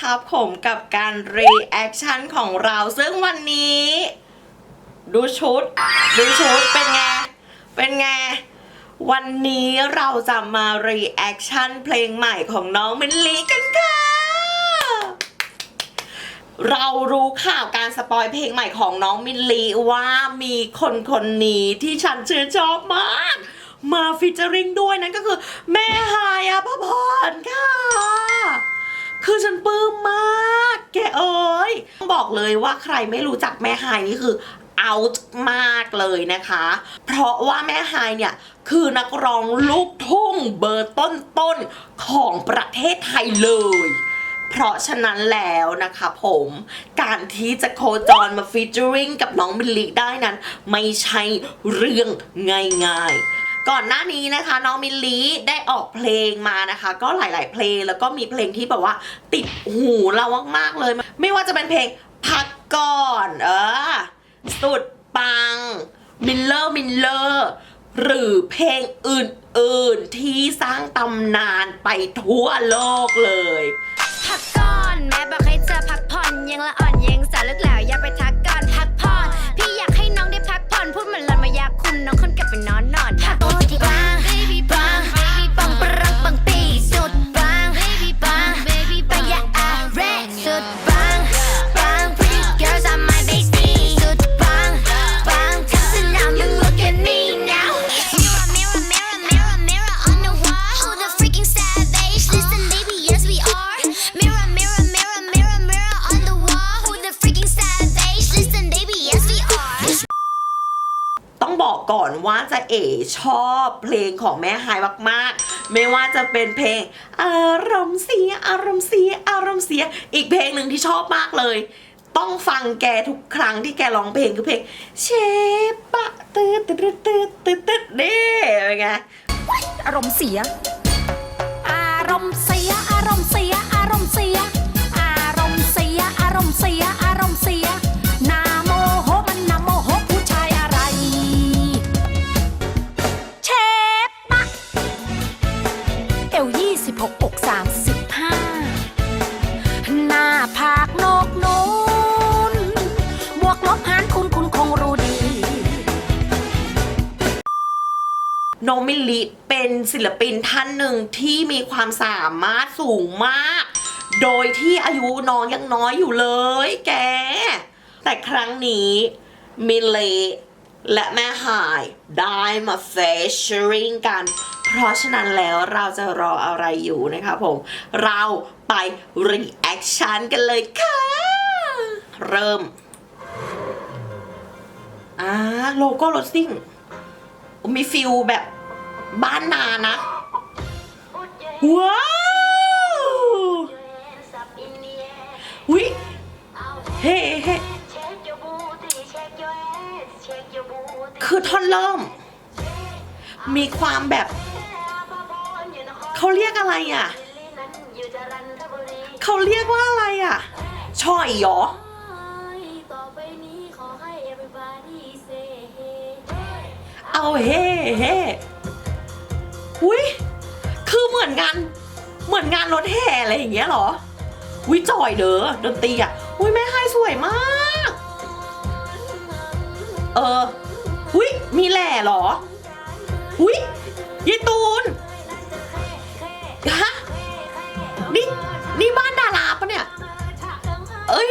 ครับผมกับการรีแอคชั่นของเรา ซึ่งวันนี้ ดูชุด ดูชุดเป็นไง เป็นไง วันนี้เราจะมารีแอคชั่นเพลงใหม่ของน้องมิลลีกันค่ะ เรารู้ข่าวการสปอยเพลงใหม่ของน้องมิลลีว่ามีคนคนนี้ที่ฉันชื่นชอบมาก มาฟิชเจอริงด้วยนั่นก็คือ แม่ฮายอภพรค่ะ คือฉันปลื้มมาก แกเอ้ยบอกเลยว่าใครไม่รู้จักแม่ฮายนี่คือ out มากเลยนะคะ เพราะว่าแม่ฮายเนี่ยคือนักร้องลูกทุ่งเบอร์ต้นๆของประเทศไทยเลย เพราะฉะนั้นแล้วนะคะผมการที่จะโคจรมาฟีเจอริงกับน้องมิลลิได้นั้น ไม่ใช่เรื่องง่ายๆ ก่อนหน้านี้นะคะ น้องมิลลีได้ออกเพลงมานะคะ ก็หลาย ๆ เพลงแล้วก็มีเพลงที่แบบว่า ติดหูเรามากๆเลย ไม่ว่าจะเป็นเพลงพักก่อน เออ สุดปังมิลเลอร์มิลเลอร์หรือเพลงอื่น ๆ ที่สร้างตำนานไปทั่วโลกเลย ชอบเพลงของแม่ฮายมากๆ ไม่ว่าจะเป็นเพลง อารมณ์เสียอารมณ์เสียอารมณ์เสีย อีกเพลงหนึ่งที่ชอบมากเลย ต้องฟังแกทุกครั้งที่แกร้องเพลงคือเพลง เชปะตืดตืดตืดตืดตืดเด้เป็นไงอารมณ์เสีย อารมณ์เสียอารมณ์เสียอารมณ์เสียอารมณ์เสียอารมณ์เสีย น้องมิลลิเป็นศิลปินท่านหนึ่งที่มีความสามารถสูงมาก โดยที่อายุน้องยังน้อยอยู่เลยแก แต่ครั้งนี้มิลลิและแม่หายได้มาเฟชชอริงกัน เพราะฉะนั้นแล้วเราจะรออะไรอยู่นะคะผม เราไปรีแอคชั่นกันเลยค่ะ เริ่มอ่าโลโก้รถซิ่ง มีฟิลแบบบ้านนานะ ว้าววิเฮ้เฮ้คือท่อนเริ่ม มีความแบบ เขาเรียกอะไรอะ เขาเรียกว่าอะไรอะ ช่อยเหรอต่อ เอาเฮ้เฮ้อุ้ยคือเหมือนงานเหมือนงานรถแห่อะไรอย่างเงี้ยเหรอวิจอยเด้อดนตรีอะอุ้ยแม่ไฮสวยมาก เอออุ้ยมีแหล่เหรออุ้ยยายตูนฮะนี่นี่บ้านดาราปะเนี่ย เอ้ย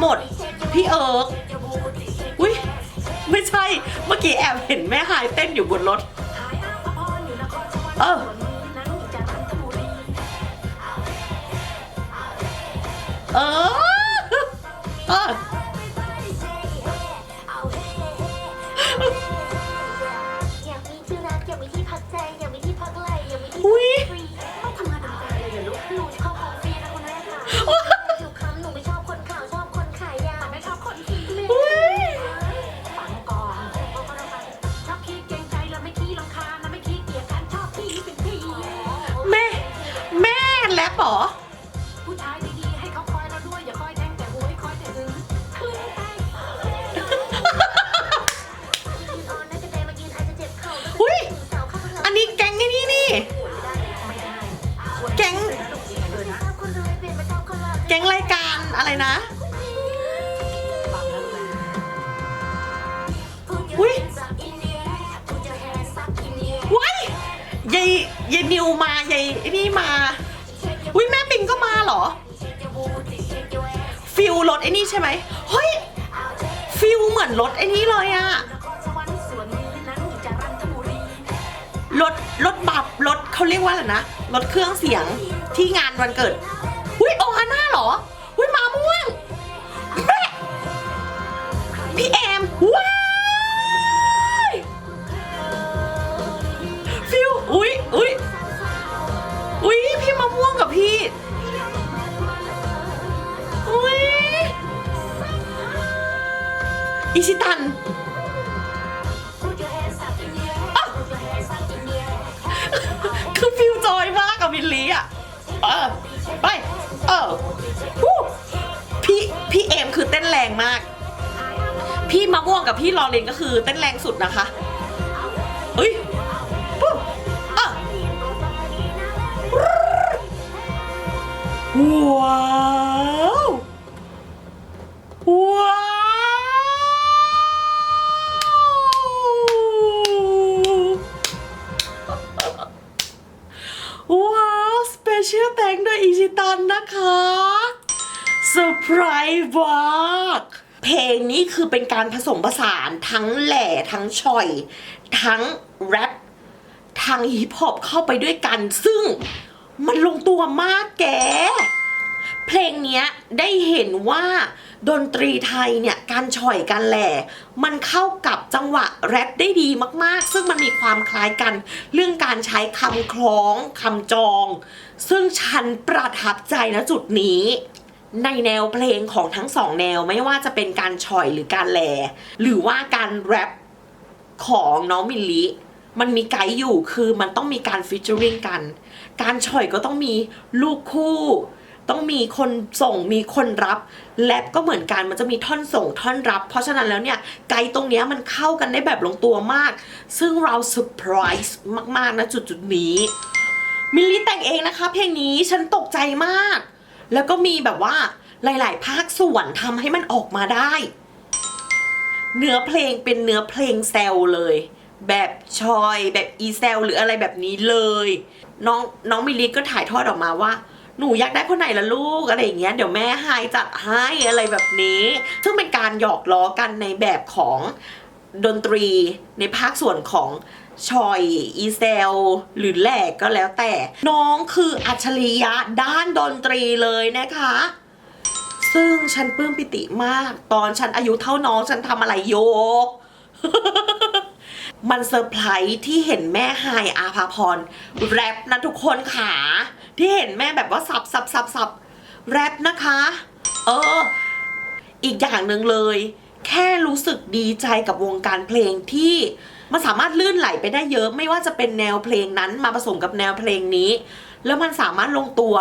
หมด พี่เอิร์กอุ้ยไม่ใช่ เมื่อกี้แอบเห็นแม่หายเต้นอยู่บนรถ เออ เออ เออ ยายไอ้นี่มา อุ้ยแม่ปิงก็มาเหรอ ฟิลรถไอ้นี่ใช่ไหมเฮ้ย ฟิลเหมือนรถไอ้นี่เลยอะรรค์ส่วนนี้นั้นอยู่จากรันทบุรีรถรถบับรถเขาเรียกว่าอะไรนะ รถเครื่องเสียงที่งานวันเกิด อุ้ยโอฮาน่าเหรอ อุ้ยมาม่วงแม่พี่แอมว้า เออไปเออฮู้พี่พี่เอมคือเต้นแรงมาก พี่มะม่วงกับพี่ลอเรนก็คือเต้นแรงสุดนะคะเอ้ยปุ๊บอะว้าวว้าวว้ แตงโดยอิชิตันนะคะเซอร์ไพรส์วากเพลงนี้คือเป็นการผสมผสานทั้งแหล่ทั้งชอย ทั้งแรปทั้งฮิปฮอปเข้าไปด้วยกัน ซึ่งมันลงตัวมากแก เพลงนี้ได้เห็นว่าดนตรีไทยเนี่ยการฉ่อยการแหล่มันเข้ากับจังหวะแรปได้ดีมากๆ ซึ่งมันมีความคล้ายกัน เรื่องการใช้คำคล้องคำจอง ซึ่งฉันประทับใจนะจุดนี้ในแนวเพลงของทั้งสองแนวไม่ว่าจะเป็นการฉ่อยหรือการแหล่หรือว่าการแรปของน้องมิลลิมันมีไกด์อยู่คือมันต้องมีการฟิชเจอริงกัน การฉ่อยก็ต้องมีลูกคู่ ต้องมีคนส่งมีคนรับแรปก็เหมือนกันมันจะมีท่อนส่งท่อนรับ เพราะฉะนั้นแล้วเนี่ยไกด์ตรงนี้มันเข้ากันได้แบบลงตัวมาก ซึ่งเราเซอร์ไพรส์มากๆนะจุดจุดนี้ มิลลิแต่งเองนะคะ เพลงนี้ฉันตกใจมาก แล้วก็มีแบบว่าหลาย ๆ ภาคส่วนทำให้มันออกมาได้ เนื้อเพลงเป็นเนื้อเพลงแซวเลย แบบชอย แบบอีแซวหรืออะไรแบบนี้เลย น้องน้องมิลลิก็ถ่ายทอดออกมาว่า หนูอยากได้คนไหนล่ะลูกอะไรอย่างเงี้ยเดี๋ยวแม่ให้จัดให้อะไรแบบนี้ ซึ่งเป็นการหยอกล้อกันในแบบของดนตรีในภาคส่วนของชอยอีเซล หรือแหลกก็แล้วแต่ น้องคืออัจฉริยะด้านดนตรีเลยนะคะ ซึ่งฉันปลื้มปิติมาก ตอนฉันอายุเท่าน้องฉันทำอะไรโยก มันเซอร์ไพรส์ที่เห็นแม่ไฮอาภาพรแรปนะทุกคนขาที่เห็นแม่แบบว่าสับสับสับสับแรปนะคะ เออ อีกอย่างหนึ่งเลย แค่รู้สึกดีใจกับวงการเพลงที่มันสามารถลื่นไหลไปได้เยอะ ไม่ว่าจะเป็นแนวเพลงนั้นมาผสมกับแนวเพลงนี้ แล้วมันสามารถลงตัว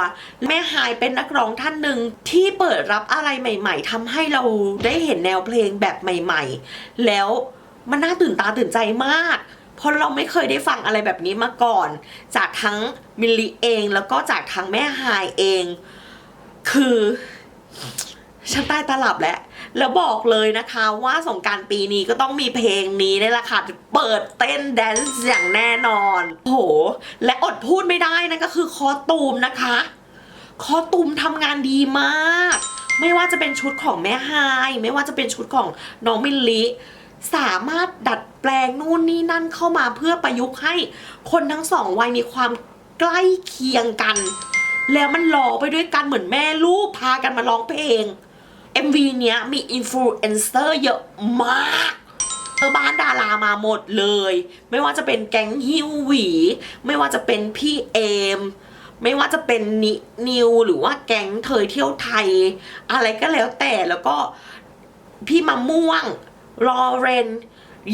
แม่ไฮเป็นนักร้องท่านหนึ่งที่เปิดรับอะไรใหม่ ๆทำให้เราได้เห็นแนวเพลงแบบใหม่ ๆ แล้ว มันน่าตื่นตาตื่นใจมาก เพราะเราไม่เคยได้ฟังอะไรแบบนี้มาก่อน จากทั้งมิลลิเองแล้วก็จากทั้งแม่ฮายเอง คือฉันใต้ตลับแล้วแล้วบอกเลยนะคะว่าสงการปีนี้ก็ต้องมีเพลงนี้นี่แหละค่ะเปิดเต้นแดนซ์อย่างแน่นอน โห และอดพูดไม่ได้นั่นก็คือคอตูมนะคะ คอตูมทำงานดีมาก ไม่ว่าจะเป็นชุดของแม่ไฮายไม่ว่าจะเป็นชุดของน้องมิลลิ สามารถดัดแปลงนู่นนี่นั่นเข้ามาเพื่อประยุกต์ให้คนทั้งสองวัยมีความใกล้เคียงกัน แล้วมันหล่อไปด้วยกันเหมือนแม่ลูกพากันมาร้องเพลง MV เนี้ยมีอินฟลูเอนเซอร์เยอะมากเออบ้านดารามาหมดเลย ไม่ว่าจะเป็นแก๊งฮิวหวี ไม่ว่าจะเป็นพี่เอม ไม่ว่าจะเป็นนินิวหรือว่าแก๊งเธอเที่ยวไทย อะไรก็แล้วแต่แล้วก็พี่มะม่วง ลอเรน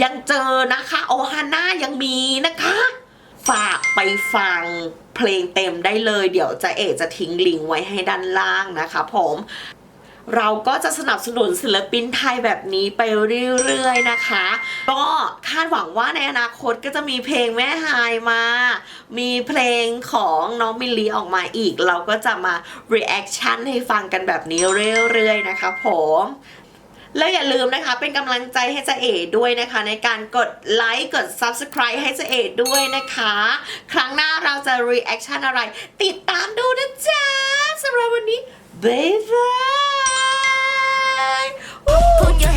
ยังเจอนะคะ โอฮาน่ายังมีนะคะ ฝากไปฟังเพลงเต็มได้เลย เดี๋ยวจะเอกจะทิ้งลิงก์ไว้ให้ด้านล่างนะคะผมเราก็จะสนับสนุนศิลปินไทยแบบนี้ไปเรื่อยๆนะคะ ก็คาดหวังว่าในอนาคตก็จะมีเพลงแม่ฮายมา มีเพลงของน้องมิลลีออกมาอีก เราก็จะมา reaction ให้ฟังกันแบบนี้เรื่อยๆนะคะผม แล้วอย่าลืมนะคะ เป็นกำลังใจให้เจเอด้วยนะคะ ในการกดไลค์กด Subscribe ให้เจเอด้วยนะคะ ครั้งหน้าเราจะรีแอคชั่นอะไร ติดตามดูนะจ๊ะสำหรับวันนี้บ๊ายบาย